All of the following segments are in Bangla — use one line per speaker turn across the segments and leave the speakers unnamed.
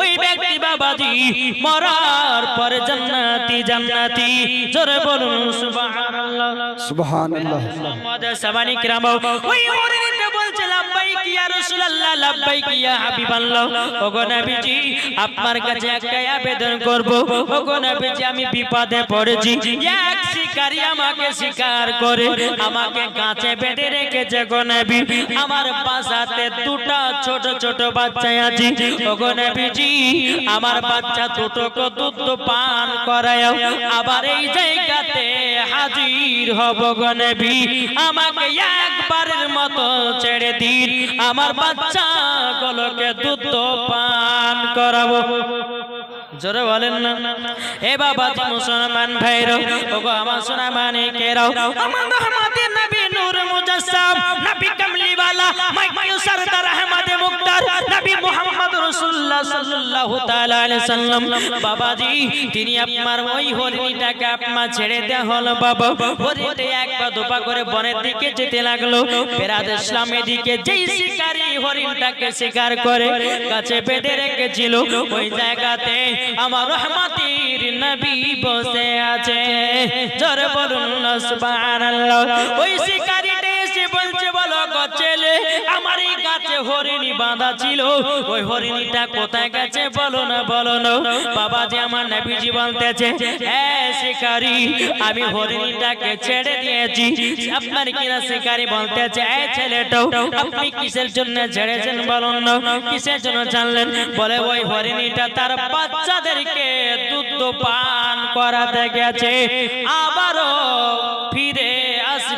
ওই ব্যক্তি বাবাজি মরার পরে জান্নাতি জান্নাতি। জোরে বলুন সুবহানাল্লাহ।
সুবহানাল্লাহ।
মোহাম্মদ সাবানি রাম ওই লাব্বাইক ইয়া কাছে আবেদন করব। ওগো নবীজি, আমি বিপদে পড়েছি। এক শিকারী আমাকে শিকার করে, আমাকে কাছে বেঁধে রেখেছে গো নবী। আমার বাসাতে দুটো ছোট ছোট বাচ্চা আছে। ওগো নবীজি, আমার বাচ্চা দুটোকে দুধ পান করায় আবার এই জায়গাতে হাজির হব গো নবী। আমাকে মতো ছেড়ে দিন। আমার বাচ্চা গুলোকে দুধ পান করাবো। জোরে বলেন না। এ বাবা মুসলমান ভাইরো, ওগো আমার সোনা মানিকেরাও আমার রহমাতের নবী নূর মুজাসসাম, নবী কামলিওয়ালা মাইকিউ সরদার আহমদ মুক্তার, নবী মুহাম্মদ রাসূলুল্লাহ সাল্লাল্লাহু তাআলা আলাইহি সাল্লাম। বাবাজি, তিনি আপনার ওই হরিণটাকে আপনার ছেড়ে দেয়া হলো বাবা। হরিণটা এক পা দুপা করে বনের দিকে যেতে লাগল। বেরাদ ইসলামের দিকে যেই শিকারী হরিণটাকে শিকার করে, কাছে বেঁধে রেখেছিল। ওই জায়গাতে আমার রহমাতির নবী বসে আছে। জোরে বলুন সুবহানাল্লাহ। ওই শিকার বলছে, বলো ছেলে আমার এই গাছে হরিণী বাঁধা ছিল। ওই হরিণীটা কোথায় গেছে বলো না বলো না। বাবা যে আমার নবীজি বলতেছে শিকারী, আমি হরিণীটাকে ছেড়ে দিয়েছি। আপনার কিনা শিকারী বলতেছে এই ছেলেটাও আপনি কিসের জন্য ছেড়েছেন বলুন না? কিসের জন্য জানলেন? বলে, ওই হরিণীটা তার বাচ্চাদেরকে দুধ পান করাতে গেছে। আবারও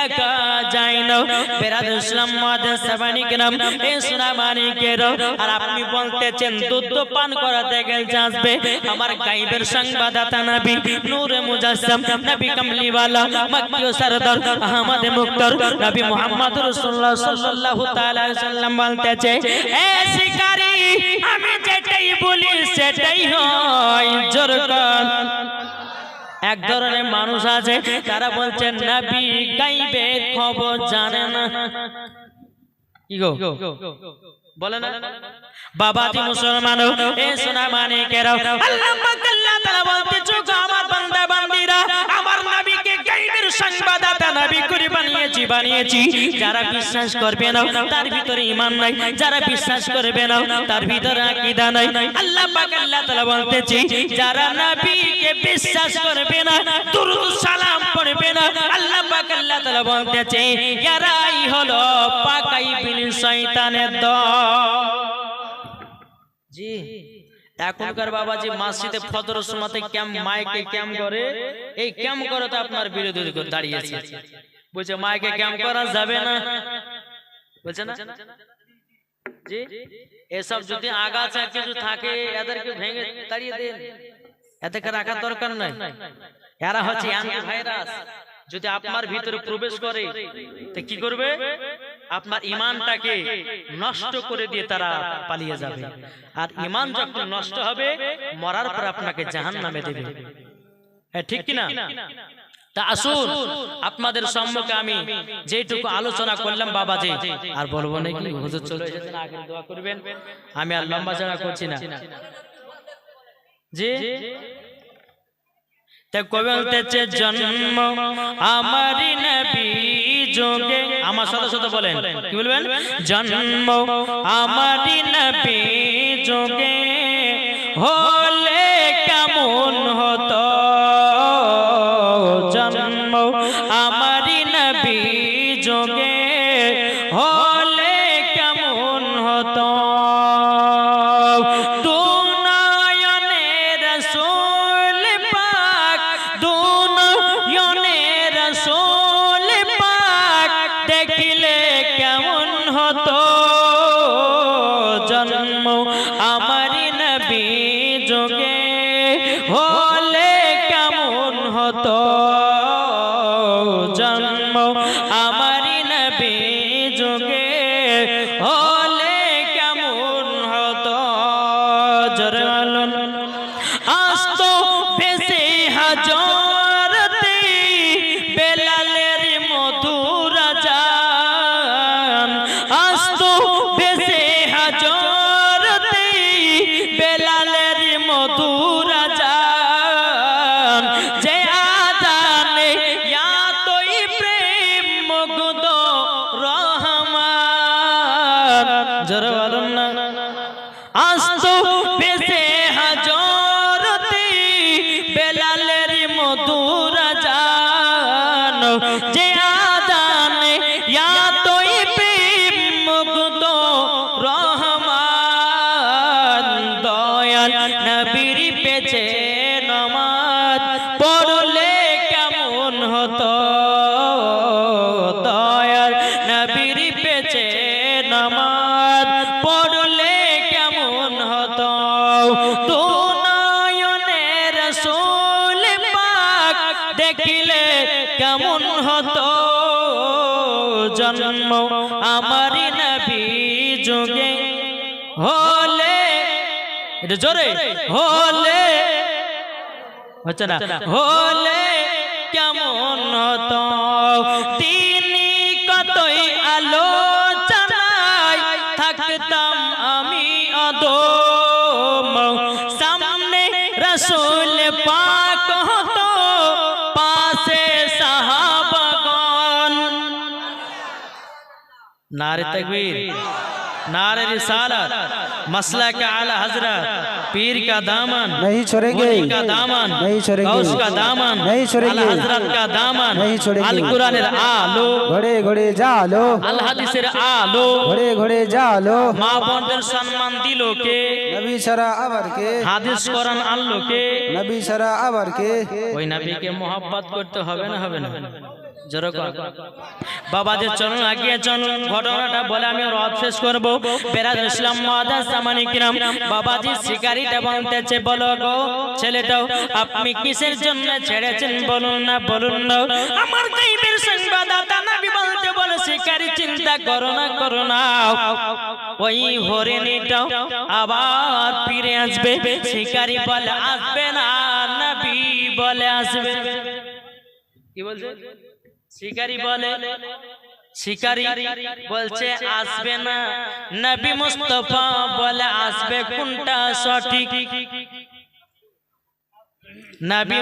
দেখা যায় না। বেরাদ ইসলাম মাদের সাবানি গ্রাম এ সোনা মানিকের আর আপনি বলতেছেন, দুধ পান করাতে গেছে আসবে। আমার গাইবের সংবাদদাতা নবী নূরে মুজাসসাম, নবী কামলিওয়ালা মক্কি ও সরদার আহমদ মুক্তার। নবী মুহাম্মদ রাসূলুল্লাহ সাল্লাল্লাহু তাআলা সাল্লাম বলতেছে, এ শিকারী, আমি যেটাই বলি সেটাই হয়, জোর কর। এক ধরনের মানুষ আছে তারা বলছেন নাবি গাইবে খবর জানে না। কি গো? বলে না? বাবা জি মুসলমান এ সোনা মানে কেরাও আল্লাহ পাক আল্লাহ তাআলা বলতে চুক আমার বান্দা বান্দিরা আমার নবীকে গাইবের করে বানিয়েছি বানিয়েছি। যারা বিশ্বাস করবে না, তার ভিতরে ঈমান নাই। যারা বিশ্বাস করবে না, তার ভিতরে আকীদা নাই। আল্লাহ পাক আল্লাহ তাআলা বলতেছি, যারা নবীকে বিশ্বাস করবে না, দুরূদ সালাম পড়বে না, আল্লাহ পাক আল্লাহ তাআলা বলতেছে ইয়ারাই হলো পাকাই বিল শয়তানের দল। জি। এখনকার বাবা যে মসজিদে ফজর সময়তে ক্যাম্প, মাইকে ক্যাম্প করে, এই ক্যাম্প করে তো আপনার বিরোধী দাঁড়িয়েছে। বলছে মাইকে ক্যাম্প করা যাবে না। বলছে না? জি? এসব যদি আগাছা কিছু থাকে এদেরকে ভেঙে তাড়িয়ে দেন। এদেরকে রাখার দরকার নাই। এরা হচ্ছে ভাইরাস যদি আপনার ভিতরে প্রবেশ করে তো কি করবে? আপনার ইমানটাকে নষ্ট করে দিয়ে তারা পালিয়ে যাবে। আর ইমান যখন নষ্ট হবে মরার পর আপনাকে জাহান নামে দেবে। হ্যাঁ ঠিক কিনা? তা আসুন আপনাদের সম্মুখে আমি যেটুকু আলোচনা করলাম বাবাজি। আর বলব নাকি হুজুর চলে এসেছেন আগে দোয়া করবেন। আমি আর লম্বা চড়া করছি না। জি? তা কবে বলতেছে জন্ম? আমারই নবী যোগে। আমার সাথে সাথে বলেন। কি বলবেন? জন্ম। আমারই নবী যোগে। হলে জোরে। হলে। হচ্ছে না? হলে কেমন তো তিনি কতই আলো থাকতাম আমি সামনে রসুল পাক হতো পাশে সাহাবগণ। নারে তকবীর। নারে রিসালাত। मसला का आला हजरत पीर का दामन
नहीं छोड़ेंगे
वली का दामन
नहीं छोड़ेंगे
गौस का दामन
नहीं छोड़ेंगे
आला हजरत का दामन
नहीं छोड़ेंगे
আল কোরআনের আলো
ঘোড়ে ঘোড়ে জালো
আল হাদিসের আলো
ঘোড়ে ঘোড়ে জালো
মা বোনদের সম্মান দিল কে
নবী সারা আবার কে
হাদিস কোরআন আনলো কে
নবী সারা আবার কে
ওই নবীকে মোহাব্বত করতে হবে না হবে না জোরে কর। বাবা যে চলুন আগিয়ে চলুন ঘটনাটা বলে আমি রব শেষ করব। বেরাজ ইসলাম মহাদাস সামানি কিরাম। বাবাজি শিকারিটা বলতেছে বলো গো ছেলেটাও আপনি কিসের জন্য ছেড়েছেন বলুন না বলুন না। আমার গাইবের সংবাদদাতা নবী বলতে বলে শিকারি চিন্তা করো না করো না। ওই হরিণীটাও আবার ফিরে আসবে। শিকারি বলে আসবে না নবী বলে আসবে। কি বলছে? বলে বলছে, আসবে না। নবী বলে, আসবে। কোনটা সঠিক? নবী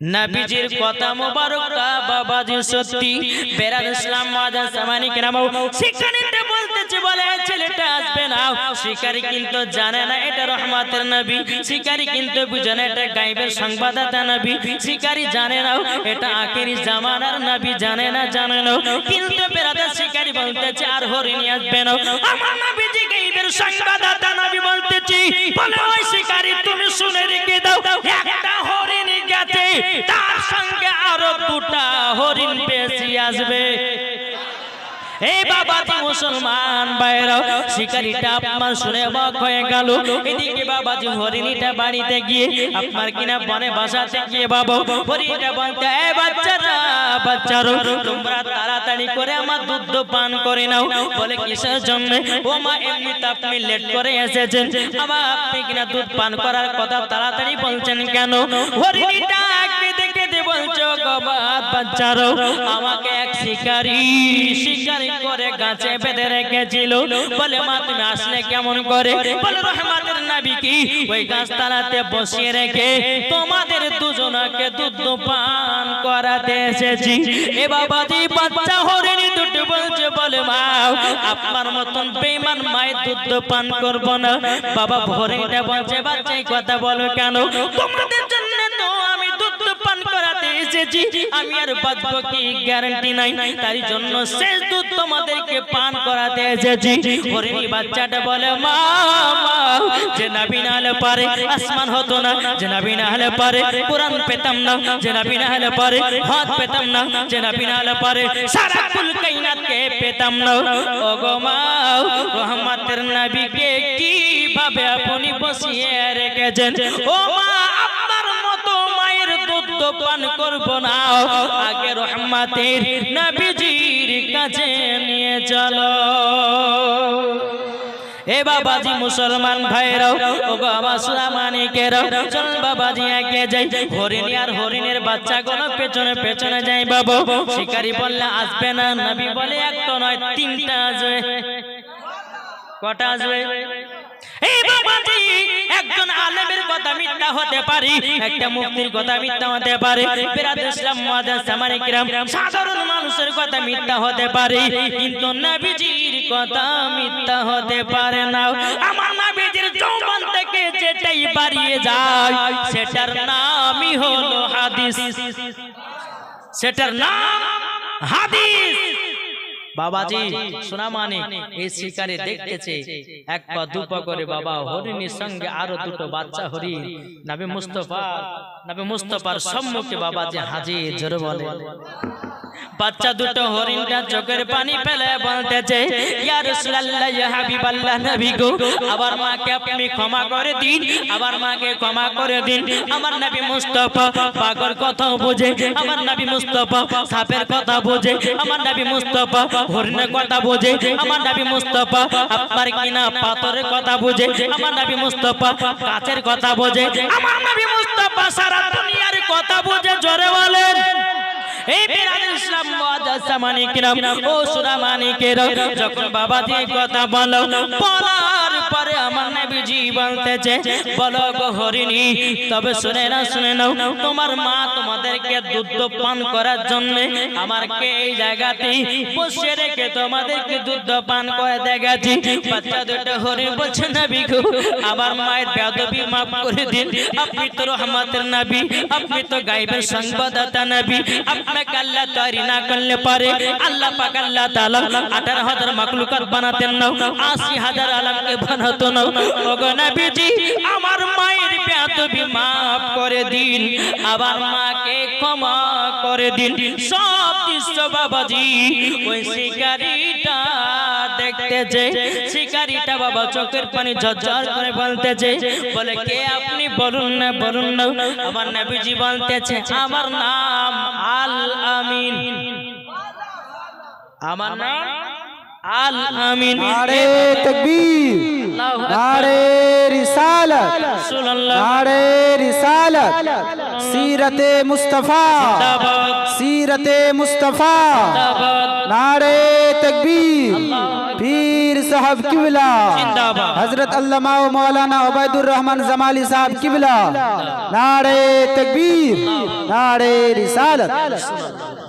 নবীজির কথা মোবারকটা বাবাজি সত্যি। বেরাদ ইসলাম মাদান সামানি কেরাম শিকারিটা বলতেছে বলে ছেলেটা আসবে না। শিকারি কিন্তু জানে না এটা রহমাতের নবী। শিকারি কিন্তু বুঝে না এটা গাইবের সংবাদদাতা নবী। শিকারি জানে না, এটা আখেরি জামানার নবী জানে না জানে না। কিন্তু বেরাদের শিকারি বলতেছে, আর হরিণী আসবে না। আমার নবীজি গাইবের সংবাদদাতা নবী বলতেছি, বলে ওই শিকারি, তুমি শুনে রেখে দাও, একটা হরিণী গেছে। তার সঙ্গে আরও দুটা হরিণ বেশি আসবে। এই বাবাজি মুসলমান বাইরা শিকারিটা আপনার শুনে অবাক হয়ে গেল। এদিকে বাবাজি হরিণীটা বাড়িতে গিয়ে আপনার কিনা বনে বাসাতে গিয়ে বাবা, হরিণীটা বলতে, এ বাচ্চারা, বাচ্চারো, তোমরা তাড়াতাড়ি করে আমার দুধ পান করে নাও। বলে, কিসের জন্য? ও মা এমনিতে আপনি লেট করে এসেছেন। আবার আপনি কিনা দুধ পান করার কথা তাড়াতাড়ি বলছেন কেন? হরিণীটা তুমি তোমাদের দুজনাকে দুধ পান করাতে এসেছি। এ বাচ্চা হরিণী দুটো বলছে, বলে, মা, আপনার মতন বেইমান মায়ের দুধ পান করব না। বাবা হরিণীটা বলছে, বাচ্চা কথা বলো কেন? তোমাদের এসেছি আমি আর বাঁচবো কি গ্যারান্টি নাই? তার জন্য শেষ দুধ তোমাদেরকে পান করাতে এসেছি। হরিণী বাচ্চাটা বলে, মা যে নাবি না হলে পারে, আসমান হতো না যে নাবি না হলে পারে, কোরআন পেতাম না যে নাবি না হলে পারে হাত পেতাম না যে নাবি না হলে পারে, সারা কুল কাইনাতকে পেতাম না। ও গো মা, রহমাতের নবীকে কীভাবে আপনি বসিয়ে রেখেছেন? ও মা পান করব না। আগে রহমাতের নবীজির কাছে নিয়ে চলো। এ বাবাজি মুসলমান ভাইরাও ও গো আমার সুরামানিকেরাও চল বাবাজি একে যাই। হরিণ আর হরিণের বাচ্চাগুলো পেছনে পেছনে যাই বাবু। শিকারি বললে আসবে না, নবী বলে একটা নয়, তিনটা আসবে। কটা আসবে? মিথ্যা হতে পারে। একটা মুক্তির কথা মিথ্যা হতে পারে। বিরাট ইসলাম, মাদার সামানিক কিরাম সাধারণ মানুষের কথা মিথ্যা হতে পারে। কিন্তু নবীজির কথা মিথ্যা হতে পারে না। আমার নবীজির যৌবন থেকে যেটাই বাড়িয়ে যায়, সেটার নামই হলো হাদিস। সেটার নাম হাদিস। বাবাজি সোনা মানে এই শিকারে দেখতেছে। এক পা দু পা করে বাবা হরিণীর সঙ্গে আরও দুটো বাচ্চা হরিণ নাবি মুস্তফা নাবি মুস্তফার সম্মুখে বাবাজি হাজির জোরে বলে। বাচ্চা দুটো হরিণটা চোখের পানি ফেলে বলতেছে আবার মাকে আপনি ক্ষমা করে দিন আবার মাকে ক্ষমা করে দিন। আমার নবী মুস্তাফা পাগর কথা বোঝে, আমার নবী মুস্তাফা সাপের কথা বোঝে, আমার নবী মুস্তাফা হরিণের কথা বোঝে, আমার নবী মুস্তাফা আপনার কিনা পাথরের কথা বোঝে, আমার নবী মুস্তাফা কাচের কথা বোঝে, আমার নবী মুস্তাফা সারা দুনিয়ার কথা বোঝে, জোরে বলেন। তবে শুনে না শুনে নাও, তোমার মা তোমাদেরকে দুধ পান করার জন্য আমারকে এই জায়গাতে তোমাদেরকে দুধ পান করে দেখাচ্ছি। বাচ্চা বলছে, নবী গো, আমার মায়ের মাফ করে দিন। আপনি তো রহমতের আপনি তো গাইবের সংবাদদাতা নবী আপনাকে আল্লাহ তৈরি না করলে পারে আল্লাহ পাক আল্লাহ তাআলা 18000 মাখলুকাত বানাতেন না 80 হাজার আলামকে বানাতো না। ওগো নবীজি, আমার মায়ের বেদবি maaf করে দিন, আবার মাকে ক্ষমা করে দিন। সব দৃশ্য বাবাজি, ওই শিকারিটা দেখতেছে শিকারিটা বাবা চোখের পানি ঝরঝর করে বলতেছে। বলে কে আপনি? বলুন না বলুন না। আমার নবীজি বলতেছে আমার নাম আল আমিন। আমার নাম আল আমিন।
নারে তকবীর নারে রিসালত নারে রিসালত সিরতে মুস্তাফা সিরতে মুস্তাফা নারে তকবীর। পীর সাহেব কিবলা।
জিন্দাবাদ।
আল্লামা ও মৌলানা ওবায়দুর রহমান জামালি সাহেব কিবলা। নারে তকবীর নারে রিসালত।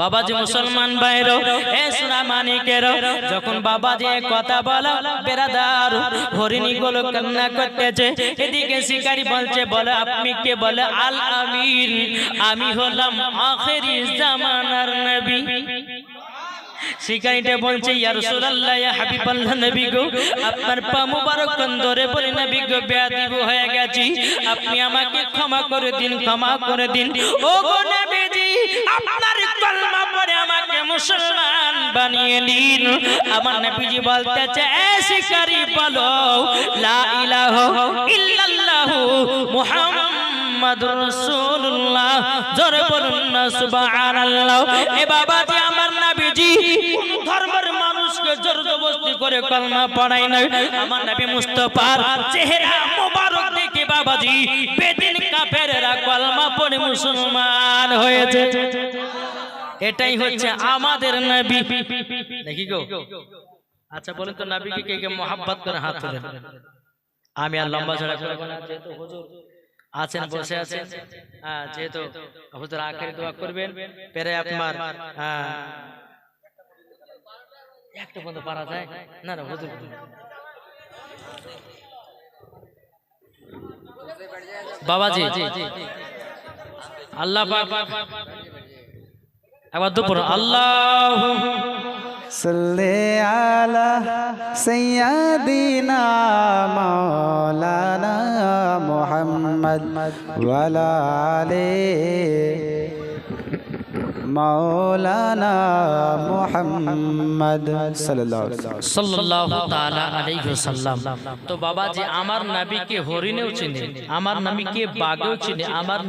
বাবাজি মুসলমান বাইরো এ সোনা মানিকের যখন বাবাজি কথা বলো বেরাদার হরিণী গুলো কান্না করতেছে এদিকে শিকারি বলছে বলে আপনি কে? বলে আল আমির আমি হলাম আখেরি জামানার নবী। শিকারিটা বলছে ইয়া রাসূলুল্লাহ ইয়া হাবিবাল্লাহ নবী গো আপনার পা মুবারক ধরে বলে নবী গো বেয়াদব হয়ে গেছি। আপনি আমাকে ক্ষমা করে দিন ক্ষমা করে দিন। ও গো নবীজি আপনার কলমা পড়ে আমাকে মুসলমান বানিয়ে নিন। আমার নবীজি বলতেছে এ শিকারি বলো লা ইলাহা ইল্লাল্লাহু মুহাম্মাদুর রাসূলুল্লাহ জোরে বলুন না সুবহানাল্লাহ। এ বাবাজি আমার নবীজি জোর করে কলমা পড়াই নাই। আমার নবী মুস্তাফার চেহারা মোবারক দেখে বাবাজি বেদিন কাফেররা কলমা পড়ে মুসলমান হয়েছে। এটাই হচ্ছে আমাদের নবী। দেখি গো। আচ্ছা বলেন তো নবীকে কে কে মোহাব্বত করে হাত তুলেন। আমি আর লম্বা চড়া করে যেহেতু হুজুর আছেন, বসে আছেন যেহেতু হুজুর আখেরি দোয়া করবেন, পেরে আপনার একটা বন্ধ পারা যায় না না হুজুর বাবাজি আল্লাহ পাক একবার দুপুর আল্লাহ
صلی علی سیدنا مولانا محمد وعلى آله ওয়াসাল্লাম।
তো বাবাজি, আমার নবীকে হরিণেও চিনে, আমার বাঘেও চিনে, আমার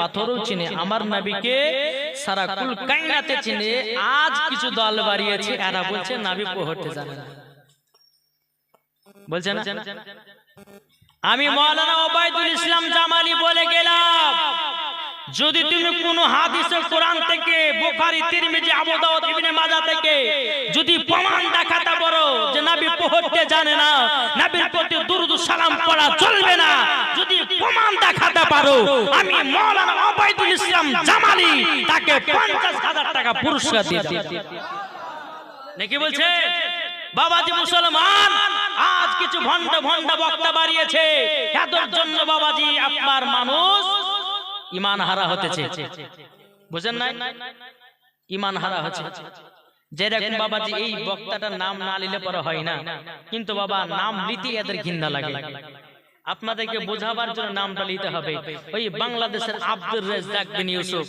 পাথরও চিনে, আমার নবীকে সারা কুল কায়নাতে চিনে, আজ কিছু দল বাড়িয়েছে, এরা বলছে জানে বলছে আমি মৌলানা ওবায়দুল ইসলাম জামালি বলে যদি তুমি কোন হাদিসে কোরআন থেকে বুখারী, তিরমিজি, আবু দাউদ, ইবনে মাজাহ থেকে যদি প্রমাণ দেখাতে পারো যে নবী পড়তে জানে না, নবীর প্রতি দুরুদ সালাম পড়া চলবে না, যদি প্রমাণ দেখাতে পারো, আমি মাওলানা ওবায়দুল ইসলাম জামালি তাকে 50000 টাকা পুরস্কার দিয়ে দেব নাকি বলছে? বাবাজি মুসলমান, আজ কিছু ভণ্ড ভণ্ড বক্তা বাড়িয়েছে, এদের জন্য বাবাজি আপনার মানুষ ইমান হারা হতেছে। বুঝেন নাই? ইমান হারা হচ্ছে। যেরকম যে এই বক্তাটার নাম না নিলে পরে হয় না। কিন্তু বাবা নাম নিতে এদের ঘৃণা লাগে। আপনাদেরকে বোঝাবার জন্য নামটা নিতে হবে। ওই বাংলাদেশের আব্দুর রেজ্জাক বিন ইউসুফ।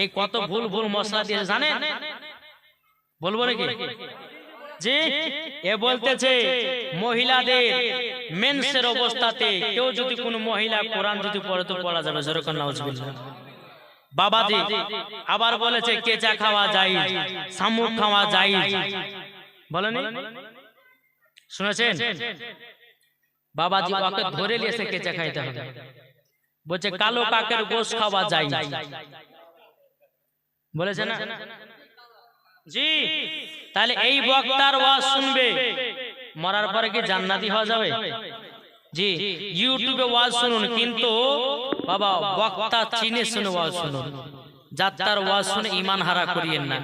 এই কত ভুল ভুল মশলা দিয়ে জানেন? বলব নাকি? জি এ বলতেছে মহিলাদের মেন্সের অবস্থাতে কেউ যদি কোনো মহিলা কোরআন যদি পড়ে তো পড়া যাবে যেরকম নাউজুবিল্লাহ। বাবাজি আবার বলেছে কেচা খাওয়া যায় শামুক খাওয়া যায় বলেনি? শুনেছেন? বাবাজি ওকে ধরে নিয়েছে কেচা খাইতে হবে। বলছে কালো কাকের গোশ খাওয়া যায় বলেছে না? জি। তাহলে এই বক্তার ওয়াজ শুনবে। মরার পরে কি জান্নাতি হওয়া যাবে? জি ইউটিউবে ওয়াজ শুনুন কিন্তু বাবা বক্তা চিনে শুনে ওয়াজ শুনুন। যাত্রার ওয়াজ শুনে ইমান হারা করিয়েন না।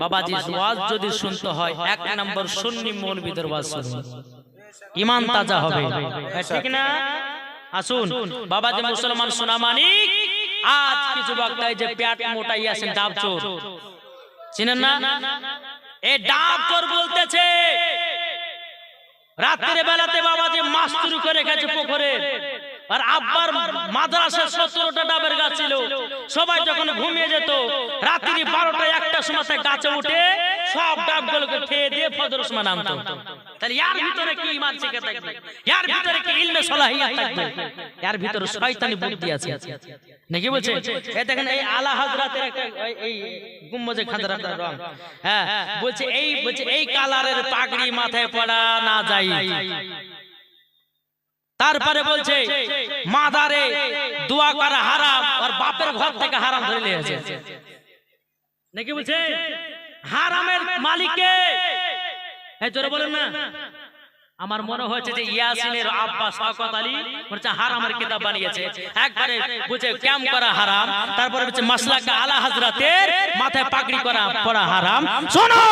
বাবাজি ওয়াজ যদি শুনতে হয় এক নম্বর সুন্নি মৌলবীদের ওয়াজ শুনুন। ইমান তাজা হবে। ঠিক না? আসুন। বাবাজি মুসলমান সোনা মানিক আজ কিছু বক্তায় যে পেট মোটাই আছেন ডাব চোর চিনেন না? এ ডাব বলতেছে, রাত্রে বেলাতে বাবা যে মাছ চুরি করে গেছে পুকুরে। আর আব্বার মাদ্রাসার সতেরোটা ডাবের গাছ ছিল। সবাই যখন ঘুমিয়ে যেত, রাত্রি বারোটা একটা সময় গাছে উঠে সব ডাবগুলোকে খেয়ে দিয়ে ফজর সময় নামতো। তাহলে ইয়ার ভিতরে কি ইমান শিখে থাকবে? ইয়ার ভিতরে কি ইলমে সলাহিয়াত থাকবে? ইয়ার ভিতরে শয়তানি বুদ্ধি আছে। নাকি বলছে? এই দেখেন এই আলা হযরতের একটা এই- এই গুম্বজে খাজরাটার রং। হ্যাঁ বলছে এই বলছে এই কালারের পাগড়ি মাথায় পড়া না যায় তারপরে বলছে মাদারে দোয়া করা হারাম আর বাপের ঘর থেকে হারাম ধরে নিয়েছে নাকি বলছে? হারামের মালিককে এই জোরে বলেন না আমার মনে হচ্ছে যে ইয়াসিনের আব্বা শওকত আলী বলছে হারামের কিতাব বানিয়েছে একবারে বুঝে ক্যাম্প করা হারাম তারপরে বলছে মাসলাকা আলা হযরতের মাথায় পাগড়ি করা পড়া হারাম শোনো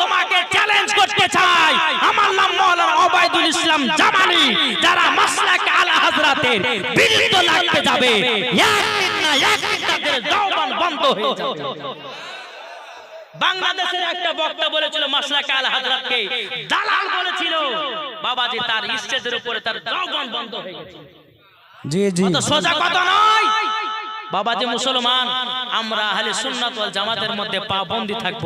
তোমাকে চ্যালেঞ্জ করতে চাই আমার নাম মাওলানা ওবাইদুল ইসলাম জামানি যারা মাসলাকা আলা হযরতের বিরুদ্ধে লাগতে যাবে এক না এক তাদের জবান বন্ধ হয়ে যাবে বাংলাদেশের একটা বক্তা বলেছিল মাসলাকে আল হাজরাতকে। দালাল বলেছিল। বাবাজি তার স্টেজের উপরে তার জবান বন্ধ হয়ে গেছে।
জি জি।
সোজা কথা নয়। বাবাজি মুসলমান আমরা আহলে সুন্নাত ওয়াল জামাতের মধ্যে পাবন্দি থাকব।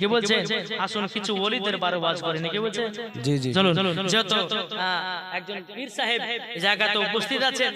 কি বলছেন আসুন কিছু ওলিদের বারে ওয়াজ করি। নাকি বলছে?
জি জি।
চলুন যেহেতু একজন পীর সাহেব এই জায়গাতে উপস্থিত আছেন।